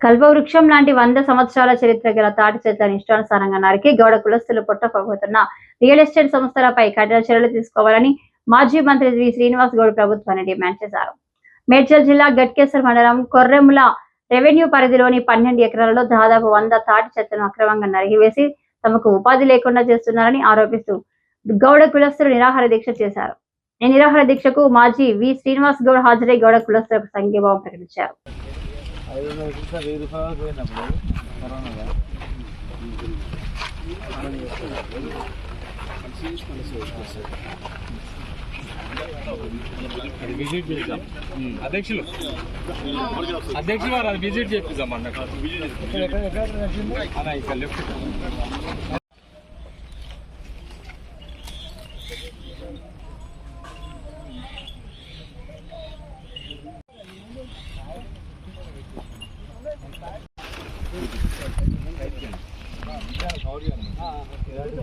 కల్పవృక్షం లాంటి వంద సంవత్సరాల చరిత్ర గల తాటి చెట్లను ఇష్టానుసారంగా నరికి గౌడ కులస్తులు పుట్టకపోతున్న రియల్ ఎస్టేట్ సంస్థలపై కఠిన చర్యలు తీసుకోవాలని మాజీ మంత్రి వి. శ్రీనివాస్ గౌడ్ ప్రభుత్వాన్ని డిమాండ్ చేశారు. మేడ్చల్ జిల్లా గట్కేసర్ మండలం కొర్రెముల రెవెన్యూ పరిధిలోని పన్నెండు ఎకరాలలో దాదాపు వంద తాటి చెత్తను అక్రమంగా నరికివేసి తమకు ఉపాధి లేకుండా చేస్తున్నారని ఆరోపిస్తూ గౌడ కులస్తులు నిరాహార దీక్ష చేశారు. ఈ నిరాహార దీక్షకు మాజీ వి. శ్రీనివాస్ గౌడ్ హాజరై గౌడ కులస్తులకు సంఘీభావం ప్రకటించారు. ఐదు వందల రూపాయలు వెయ్యి రూపాయలు పోయినప్పుడు కరోనాగా అది విజిట్ చేద్దాం. అధ్యక్షులు అధ్యక్షులు వారు అది విజిట్ చేపిద్దాం అన్నట్టు. ఇక్కడ లెఫ్ట్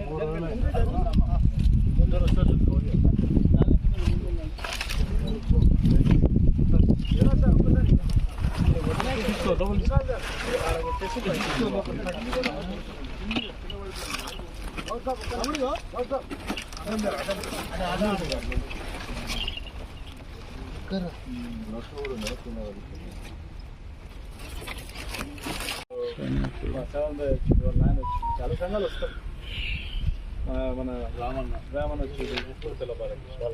మూడు రోజులు చాలా సంఘాలు వస్తారు మన- మన రామన్న రామన్న వచ్చి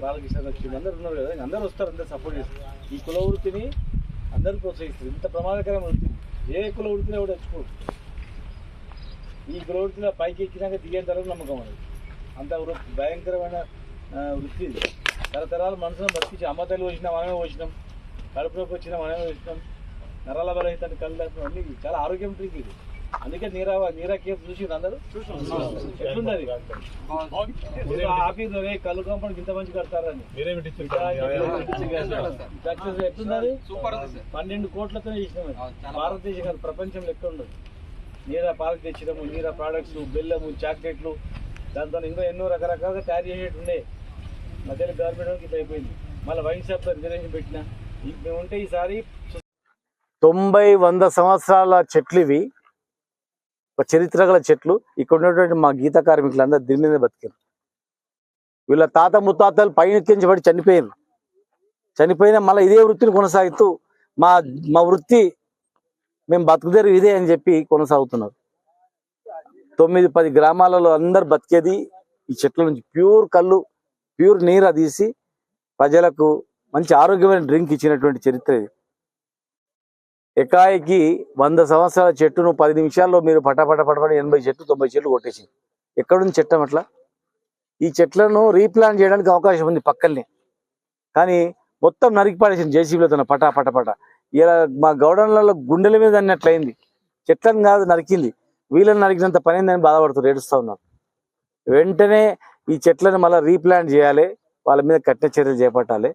బాలకృష్ణ వచ్చింది అందరు ఉన్నారు కదా అందరూ అందరు వస్తారు అందరు సపోర్ట్ చేస్తారు ఈ కుల వృత్తిని అందరూ ప్రోత్సహిస్తారు. ఇంత ప్రమాదకరమైన వృత్తిని ఏ కుల ఉడికినా కూడా తెచ్చుకోడు ఈ కుల ఉడికినా పైకి ఎక్కినాక దిగేంత వరకు నమ్మకం అది. అంత వృత్తి భయంకరమైన వృత్తి ఇది. తరతరాలు మనసును బతికించి అమ్మ తల్లి వచ్చినా మనమే వచ్చినాం కడుపు నొప్పి వచ్చినా మనమే వచ్చినాం నరాల బలహితాన్ని కళ్ళు అన్ని చాలా ఆరోగ్యం డ్రింక్ ఇది. అందుకే నీరా నీరా కేసు చూసి అందరూ? ఎట్లున్నది? ఆఫీస్ కళ్ళు కాంపౌండ్ ఇంత మంచి కడతారని. సక్సెస్ ఎట్లున్నది? పన్నెండు కోట్లతో చేసినాం అది. భారతదేశం కాదు ప్రపంచంలో ఎక్కడ ఉండదు. నీరా పాలకు తెచ్చినాము నీరా ప్రోడక్ట్స్ బెల్లము చాక్లెట్లు దాంతో ఇంకా ఎన్నో రకరకాలుగా తయారు చేసేటి ఉండే. మధ్యలో గవర్నమెంట్ ఇట్లా అయిపోయింది. మళ్ళీ వైన్ షాప్ రిజర్వేషన్ పెట్టిన. మేము ఉంటే ఈసారి తొంభై వంద సంవత్సరాల చెట్లు ఇవి ఒక చరిత్ర గల చెట్లు ఇక్కడ ఉన్నటువంటి మా గీత కార్మికులందరూ దీని మీద బతికారు వీళ్ళ తాత ముత్తాతలు పైనెక్కించబడి చనిపోయారు చనిపోయినా మళ్ళీ ఇదే వృత్తిని కొనసాగుతూ మా మా వృత్తి మేము బతుకుదేరు ఇదే అని చెప్పి కొనసాగుతున్నారు. తొమ్మిది పది గ్రామాలలో అందరు బతికేది ఈ చెట్ల నుంచి. ప్యూర్ కళ్ళు ప్యూర్ నీరు తీసి ప్రజలకు మంచి ఆరోగ్యమైన డ్రింక్ ఇచ్చినటువంటి చరిత్ర ఇది. ఎకాయికి వంద సంవత్సరాల చెట్టును పది నిమిషాల్లో మీరు పటపట పటపట ఎనభై చెట్లు తొంభై చెట్లు కొట్టేసి ఎక్కడుంది చెట్టం అట్లా? ఈ చెట్లను రీప్లాంట్ చేయడానికి అవకాశం ఉంది పక్కనే. కానీ మొత్తం నరికి జేసీబీలో తన పటా పట పట. ఇలా మా గౌడన్లలో గుండెల మీద అన్నట్లయింది. చెట్లను కాదు నరికింది. వీళ్ళని నరికినంత పని అయిందని బాధపడుతున్నారు ఏడుస్తూ ఉన్నారు. వెంటనే ఈ చెట్లను మళ్ళీ రీప్లాంట్ చేయాలి. వాళ్ళ మీద కఠిన చర్యలు చేపట్టాలి.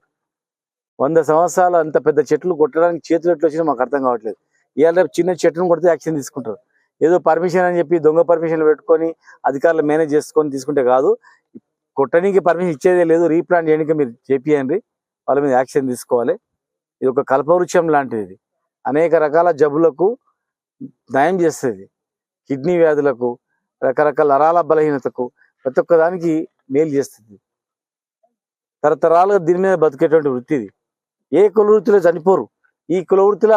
వంద సంవత్సరాలు అంత పెద్ద చెట్లు కొట్టడానికి చేతులు ఎట్లు వచ్చినా మాకు అర్థం కావట్లేదు. ఇవాళ రేపు చిన్న చెట్టును కొడితే యాక్షన్ తీసుకుంటారు. ఏదో పర్మిషన్ అని చెప్పి దొంగ పర్మిషన్ పెట్టుకొని అధికారులు మేనేజ్ చేసుకొని తీసుకుంటే కాదు. కొట్టడానికి పర్మిషన్ ఇచ్చేదే లేదు. రీప్లాంట్ చేయడానికి మీరు చేపియండి. వాళ్ళ మీద యాక్షన్ తీసుకోవాలి. ఇది ఒక కల్పవృక్షం లాంటిది అనేక రకాల జబ్బులకు నయం చేస్తుంది. కిడ్నీ వ్యాధులకు రకరకాల నరాల బలహీనతకు ప్రతి ఒక్క దానికి మేలు చేస్తుంది. తరతరాలుగా దీని మీద బతికేటువంటి వృత్తి ఇది. ఏ కులవృత్తిలో చనిపోరు? ఈ కులవృత్తుల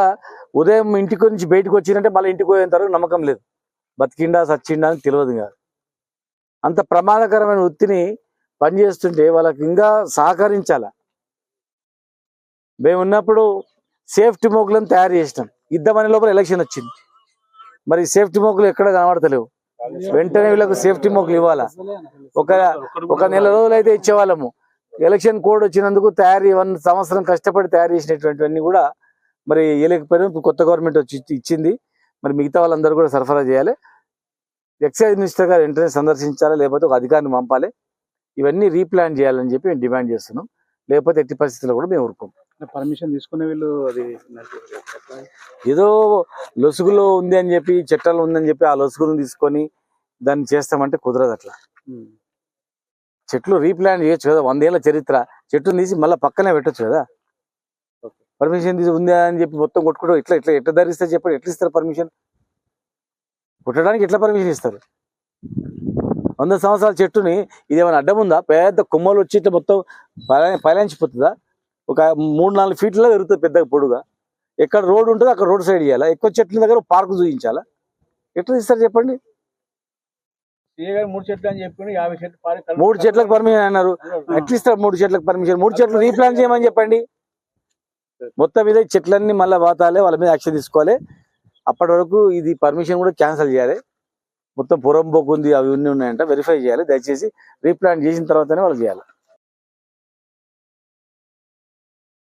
ఉదయం ఇంటికి నుంచి బయటకు వచ్చిందంటే మళ్ళీ ఇంటికి పోయేంత వరకు నమ్మకం లేదు. బతికిండా సచ్చిండా అని తెలియదు కాదు అంత ప్రమాదకరమైన వృత్తిని పనిచేస్తుంటే వాళ్ళకి ఇంకా సహకరించాల? మేము ఉన్నప్పుడు సేఫ్టీ మోకులను తయారు చేసినాం. ఇద్దామని లోపల ఎలక్షన్ వచ్చింది. మరి సేఫ్టీ మోకులు ఎక్కడ కనబడతలేవు. వెంటనే వీళ్ళకు సేఫ్టీ మోకులు ఇవ్వాలా? ఒక ఒక నెల రోజులు అయితే ఇచ్చేవాళ్ళము. ఎలక్షన్ కోడ్ వచ్చినందుకు తయారు వన్ సంవత్సరం కష్టపడి తయారు చేసినటువంటివన్నీ కూడా మరి ఇవ్వలేకపోయినా ఇప్పుడు కొత్త గవర్నమెంట్ వచ్చి ఇచ్చి- ఇచ్చింది. మరి మిగతా వాళ్ళందరూ కూడా సరఫరా చేయాలి. ఎక్సైజ్ మినిస్టర్ గారు వెంటనే సందర్శించాలి లేకపోతే ఒక అధికారిని పంపాలి. ఇవన్నీ రీప్లాన్ చేయాలని చెప్పి మేము డిమాండ్ చేస్తున్నాం. లేకపోతే ఎట్టి పరిస్థితుల్లో కూడా మేము ఊరుకోం. పర్మిషన్ తీసుకునే వీళ్ళు అది ఏదో లొసుగులో ఉంది అని చెప్పి చట్టాలు ఉందని చెప్పి ఆ లొసుగులను తీసుకొని దాన్ని చేస్తామంటే కుదరదు అట్లా. చెట్లు రీప్లాంట్ చేయొచ్చు కదా వందేళ్ళ చరిత్ర. చెట్టును తీసి మళ్ళీ పక్కనే పెట్టచ్చు కదా. పర్మిషన్ తీసి ఉందా అని చెప్పి మొత్తం కొట్టుకుంటూ ఇట్లా ఇట్లా ఎట్లా ధరిస్తే చెప్పండి ఎట్లా ఇస్తారు పర్మిషన్ కొట్టడానికి ఎట్లా పర్మిషన్ ఇస్తారు? వంద సంవత్సరాల చెట్టుని ఇది ఏమైనా అడ్డం ఉందా? పెద్ద కొమ్మలు వచ్చి ఇట్లా మొత్తం పైలా- పైలాంచిపోతుందా? ఒక మూడు నాలుగు ఫీట్లలో పెరుగుతుంది పెద్దగా పొడుగా. ఎక్కడ రోడ్డు ఉంటుందో అక్కడ రోడ్ సైడ్ చేయాలా? ఎక్కువ చెట్ల దగ్గర పార్క్ చూపించాలా? ఎట్లా ఇస్తారు చెప్పండి? మూడు చెట్లు అని చెప్పి యాభై చెట్లు పారి కలుపు- మూడు చెట్లకు పర్మిషన్ అన్నారు. ఇస్తారు మూడు చెట్లకు పర్మిషన్ మూడు చెట్లు రీప్లాన్ చేయమని చెప్పండి. మొత్తం మీద చెట్లన్నీ మళ్ళీ వాతాలే వాళ్ళ మీద యాక్షన్ తీసుకోవాలి. అప్పటి వరకు ఇది పర్మిషన్ కూడా క్యాన్సిల్ చేయాలి. మొత్తం పొరం పోకుంది అవి ఉన్నాయంట. వెరిఫై చేయాలి. దయచేసి రీప్లాన్ చేసిన తర్వాతనే వాళ్ళు చేయాలి.